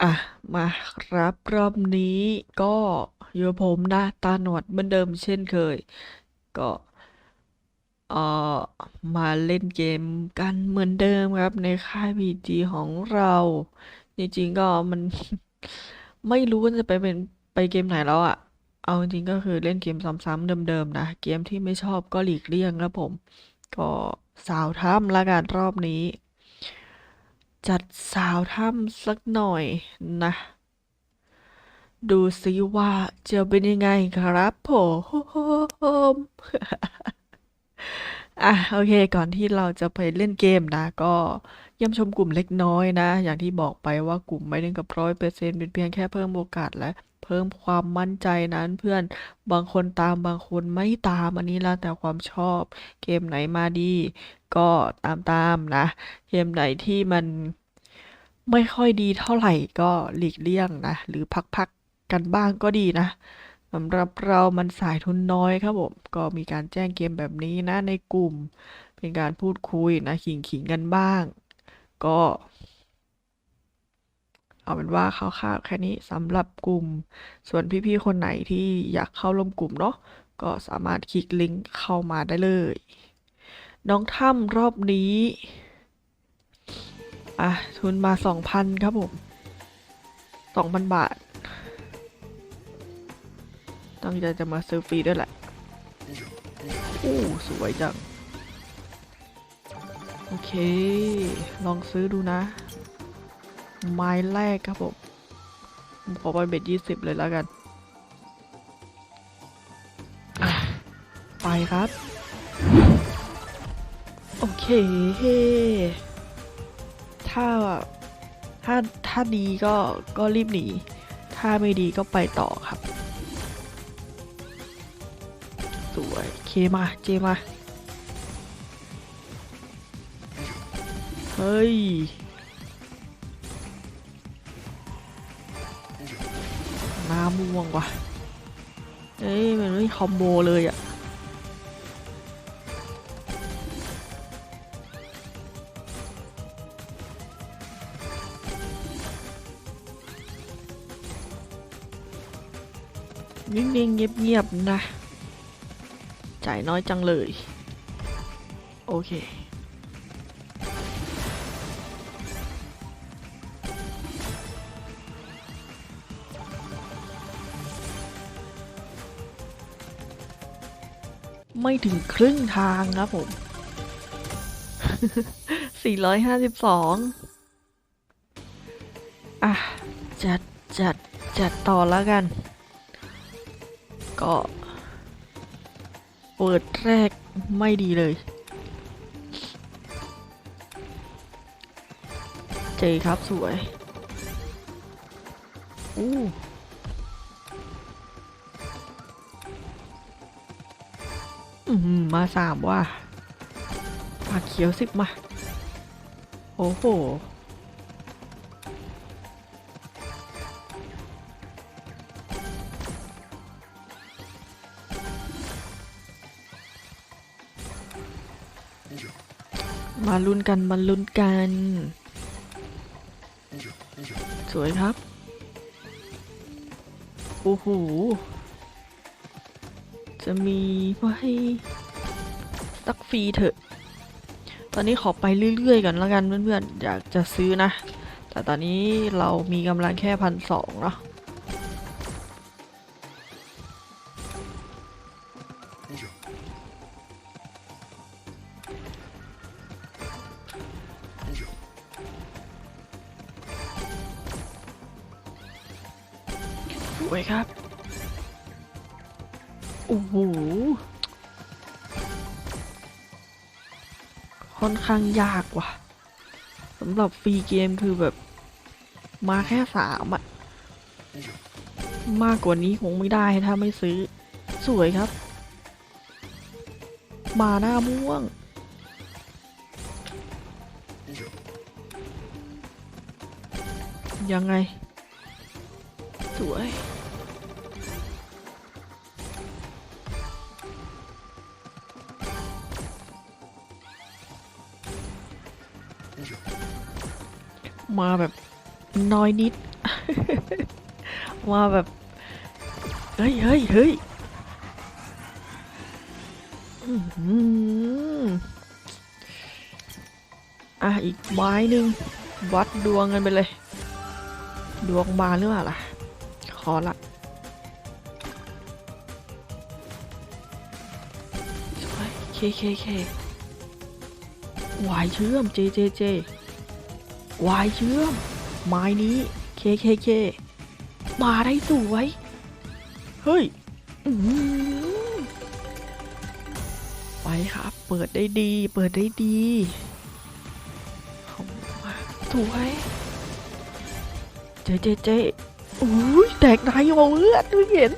อะ มาครับรอบนี้ก็อยู่กับผมนะ ตาหนวดเหมือนเดิมเช่นเคย ก็เอ่อมาเล่นเกมกันเหมือนเดิมครับ ในค่ายพีจีของเราจริงๆก็มัน ไม่รู้ว่าจะไปเป็นไปเกมไหนแล้วอะเอาจริงๆก็คือเล่นเกมซ้ำๆเดิมๆนะเกมที่ไม่ชอบก็หลีกเลี่ยงครับผม ก็สาวถ้ำละกันรอบนี้ จัดสาวถ้ำสักหน่อยนะ ดูซิว่าจะเป็นยังไงครับผมอะโอเคก่อนที่เราจะไปเล่นเกมนะ ก็เยี่ยมชมกลุ่มเล็กน้อยนะ อย่างที่บอกไปว่ากลุ่มไม่ได้กับร้อยเปอร์เซ็นต์เป็นเพียงแค่เพิ่มโอกาสและ พิ่มความมั่นใจนั้นเพื่อนบางคนตามบางคนไม่ตามอันนี้แล้วแต่ความชอบเกมไหนมาดี ก็ตามตามนะ เกมไหนที่มันไม่ค่อยดีเท่าไหร่ก็หลีกเลี่ยงนะ หรือพักๆกันบ้างก็ดีนะสำหรับเรามันสายทุนน้อยครับผม ก็มีการแจ้งเกมแบบนี้นะในกลุ่ม เป็นการพูดคุยนะขิงขิงกันบ้าง ก็ เอาเป็นว่าคร่าวๆแค่นี้สำหรับกลุ่ม ส่วนพี่ๆคนไหนที่อยากเข้าร่วมกลุ่มเนาะก็สามารถคลิกลิงก์เข้ามาได้เลย น้องถ้ำรอบนี้ อะ ทุนมาสองพันครับผมสองพันบาท ตั้งใจจะมาซื้อฟรีด้วยแหละอู้สวยจัง โอเค ลองซื้อดูนะ ไม้แรกครับผมผมขอไปเบ็ดยี่สิบเลยแล้วกัน ไปครับ โอเค ถ้า ถ้า ถ้าดีก็ ก็รีบหนี ถ้าไม่ดีก็ไปต่อครับ สวย เคมา เจมา เฮ้ย หน้าม่วงว่ะเอ้ยมันไม่คอมโบเลยอะนิ่งๆเงียบๆนะ จ่ายน้อยจังเลย โอเค ไม่ถึงครึ่งทางครับผม 452 อะ จัดจัดจัดต่อแล้วกัน ก็เปิดแรกไม่ดีเลย เจครับสวย อู้ อืมมาสามว่ะปากเขียวสิบมา โอ้โห มาลุ้นกัน มาลุ้นกัน สวยครับ โอ้โห จะมีไว้สักฟรีเถอะ ตอนนี้ขอไปเรื่อยๆ ก่อนแล้วกันเพื่อนๆ อยากจะซื้อนะ แต่ตอนนี้เรามีกำลังแค่พันสองเนาะสวยครับ โอ้โห ค่อนข้างยากว่ะสำหรับฟรีเกมคือแบบ มาแค่สามอะมากกว่านี้คงไม่ได้ถ้าไม่ซื้อ สวยครับ มาหน้าม่วง ยังไง สวย มาแบบน้อยนิด มาแบบ เฮ้ยเฮ้ยเฮ้ยอืมอะ อีกไม้หนึ่งวัดดวงกันไปเลย ดวงมาหรือเปล่าล่ะ ขอละสวยเคเคเควายเชื่อมเจเจเจ วายเชื่อม ไม้นี้เคเคเคมาได้สวย เฮ้ยไปครับ เปิดได้ดี เปิดได้ดีสวยเจเจเจอุ้ยแตกในมาเลือดดูเห็น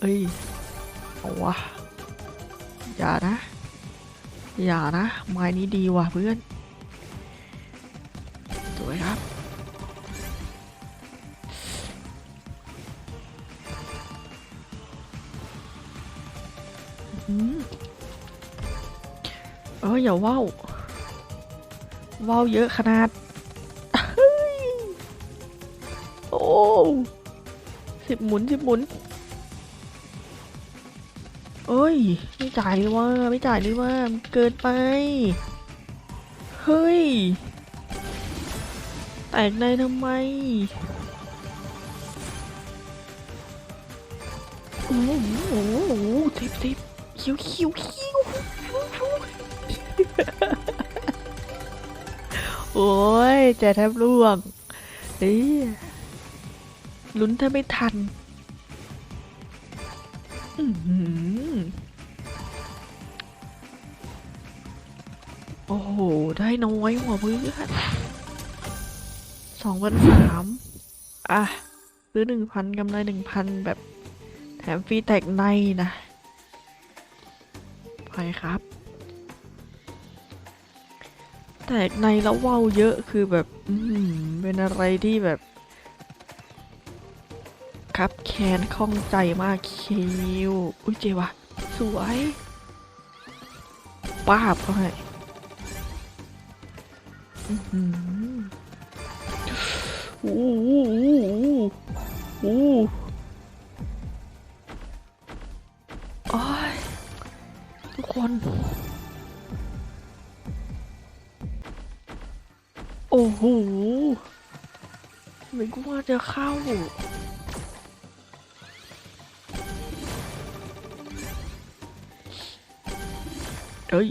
เอ้ย เอาวะ อย่านะ อย่านะ ไม้นี้ดีว่ะเพื่อน สวยครับอเอออย่าว่าวว่าวเยอะขนาดเฮ้ยโอ้สิบหมุนสิบหมุน เอ้ย ไม่จ่ายเลยว่า ไม่จ่ายเลยว่าเกินไป เฮ้ย แตกในทำไมโอ้โหโอ้โหทิปทิปคิ้วคิ้วคิ้วโอ้ยใจแทบร่วงเอ้ยลุ้นถ้าไม่ทัน อื้อ โอ้โห ได้น้อยหัวเพื่อนสองพันสามอะ ซื้อหนึ่งพันกำไรหนึ่งพันแบบแถมฟรีแตกในนะ ไปครับแตกในแล้วว่าวเยอะคือแบบ อืมเป็นอะไรที่แบบ ครับแคนข้องใจมากคิว อุ้ยเจวะ สวย ป้าบเขาให้ โอ้โหโอ้โหโอ้ยทุกคน โอ้โหไม่กูว่าจะเข้าเฮ้ย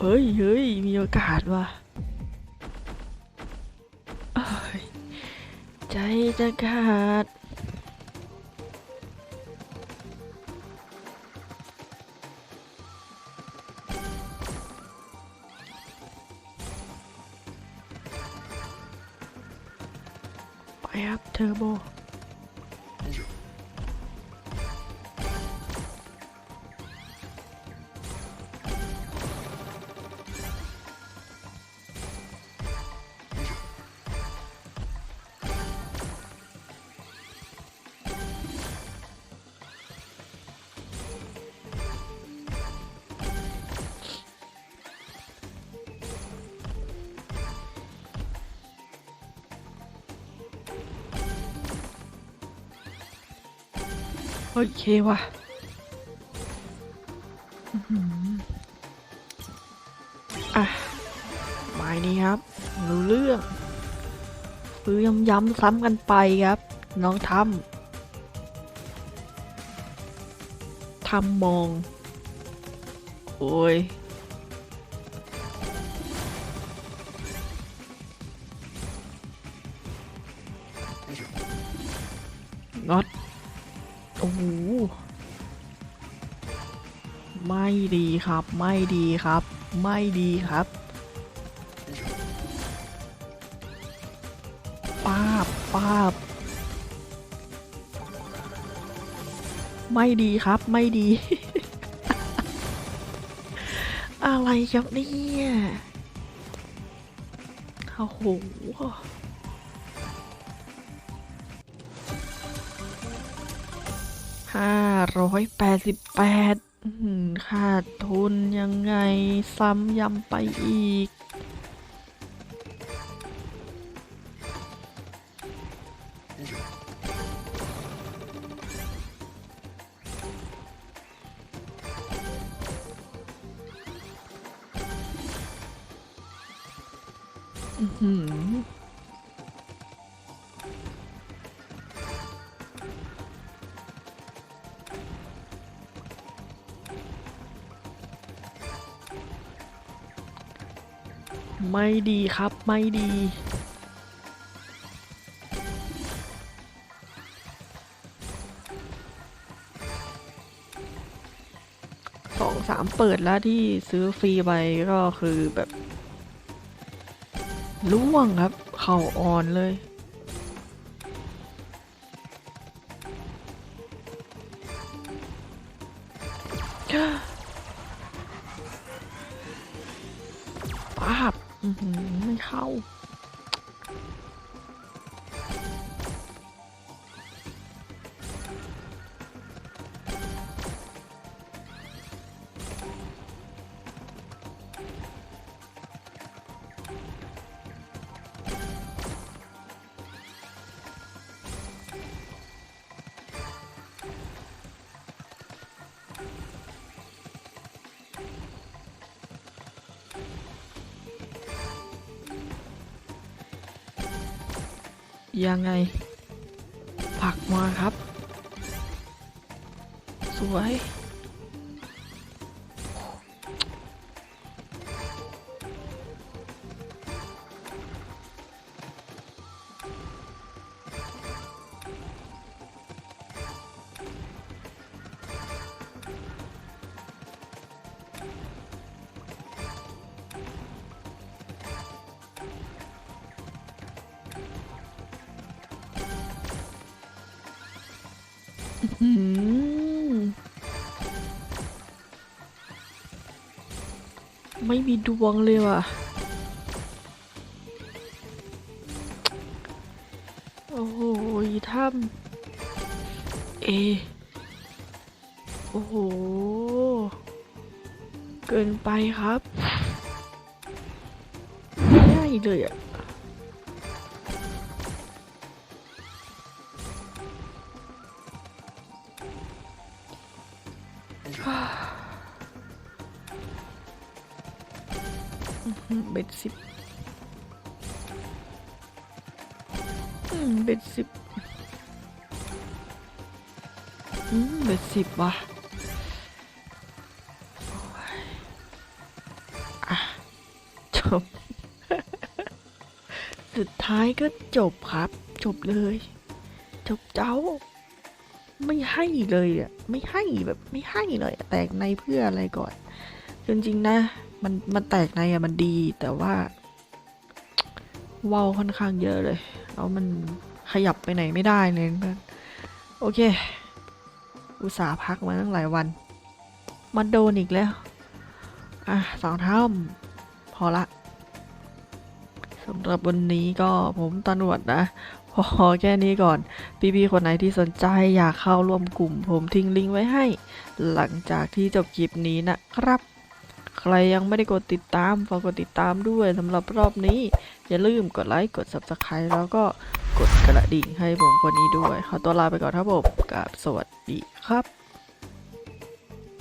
เฮ้ย เฮ้ย มีโอกาสว่ะ ใจจะขาดไปครับเทอร์โบ โอเคว่ะอะหมายนี้ครับ รู้เรื่องซื้อย้ำๆซ้ำกันไปครับ น้องทำทำมอง โอ้ย ครับ ไม่ดีครับ ไม่ดีครับป้าบป้าบไม่ดีครับไม่ดี อะไรครับเนี่ยโอ้โหห้าร้อยแปดสิบแปด ขาดทุนยังไงซ้ำยำไปอีก ไม่ดีครับไม่ดี สองสามเปิดแล้วที่ซื้อฟรีไปก็คือแบบล่วงครับ เข่าอ่อนเลยปาบ ไม่เข้า ยังไง ผักมาครับ สวย ไม่มีดวงเลยว่ะ โอ้โหถ้ำเอ โอ้โห เกินไปครับ ไม่ได้เลยอะ เบ็ดสิบเบ็ดสิบเบ็ดสิบว่ะจบ สุดท้ายก็จบครับ จบเลย จบเจ้า ไม่ให้เลยอะไม่ให้แบบไม่ให้เลยแตกในเพื่ออะไรก่อนจริงๆนะ มันมันแตกในอะมันดีแต่ว่าเวาวค่อนข้างเยอะเลยแล้วมันขยับไปไหนไม่ได้เลยเพื่อนโอเค อุตส่าห์พักมาตั้งหลายวัน มันโดนอีกแล้ว อะสองเท่าพอละ สำหรับวันนี้ก็ผมตำรวจนะพอแค่นี้ก่อน พี่ๆคนไหนที่สนใจอยากเข้าร่วมกลุ่ม ผมทิ้งลิงก์ไว้ให้ หลังจากที่จบคลิปนี้นะครับ ใครยังไม่ได้กดติดตามฝากกดติดตามด้วยสำหรับรอบนี้ อย่าลืมกดไลค์กด subscribe แล้วก็กดกระดิ่งให้ผมคนนี้ด้วย ขอตัวลาไปก่อนครับผมกับสวัสดีครับ